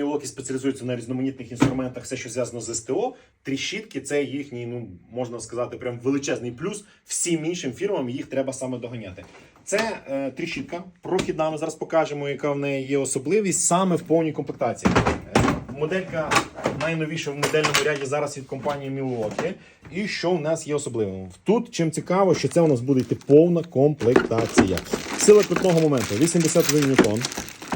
Мілокі спеціалізуються на різноманітних інструментах, все, що зв'язано з СТО. Тріщітки це їхній, ну можна сказати, прям величезний плюс. Всім іншим фірмам їх треба саме доганяти. Це е, тріщітка прохідна. Ми зараз покажемо, яка в неї є особливість саме в повній комплектації. Е, Моделька найновіша в модельному ряді зараз від компанії Milwaukee. І що в нас є особливим? Тут чим цікаво, що це у нас буде йти повна комплектація. Сила крутного моменту 81 ньютон.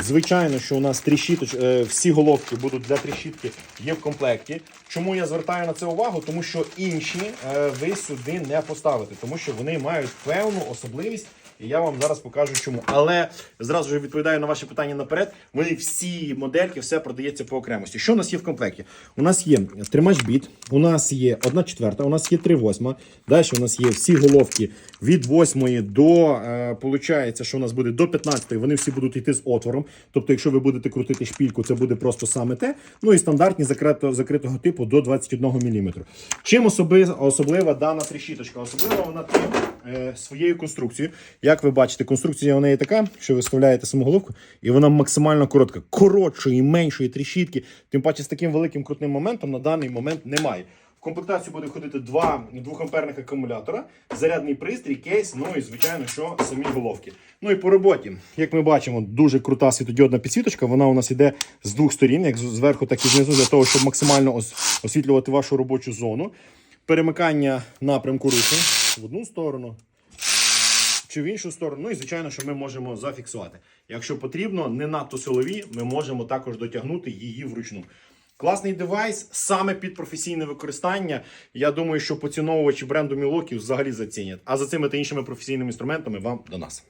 Звичайно, що у нас тріщіточ, е, всі головки будуть для тріщітки є в комплекті. Чому я звертаю на це увагу? Тому що інші е, ви сюди не поставите, тому що вони мають певну особливість. І я вам зараз покажу чому. Але зразу ж відповідаю на ваші питання наперед. Вони всі модельки, все продається по окремості. Що у нас є в комплекті? У нас є тримач біт, у нас є 1 четверта, у нас є 3 восьма. Далі у нас є всі головки від 8 до е, получається, що у нас буде до 15. Вони всі будуть йти з отвором. Тобто, якщо ви будете крутити шпільку, це буде просто саме те. Ну і стандартні закрито, закритого типу до 21 мм. Чим особи, особлива дана тріщіточка? Особлива вона тим е, своєю конструкцією. Як ви бачите, конструкція у неї така, що ви вставляєте саму головку, і вона максимально коротка. Коротшої, меншої тріщітки, тим паче з таким великим крутним моментом на даний момент немає. В комплектацію буде входити два 2-амперних акумулятора, зарядний пристрій, кейс, ну і звичайно, що самі головки. Ну і по роботі, як ми бачимо, дуже крута світодіодна підсвіточка. Вона у нас іде з двох сторін, як зверху, так і знизу, для того, щоб максимально ос- освітлювати вашу робочу зону. Перемикання напрямку руху в одну сторону, чи в іншу сторону. Ну і звичайно, що ми можемо зафіксувати. Якщо потрібно, не надто силові, ми можемо також дотягнути її вручну. Класний девайс саме під професійне використання. Я думаю, що поціновувачі бренду Мілоків взагалі зацінять. А за цими та іншими професійними інструментами вам до нас.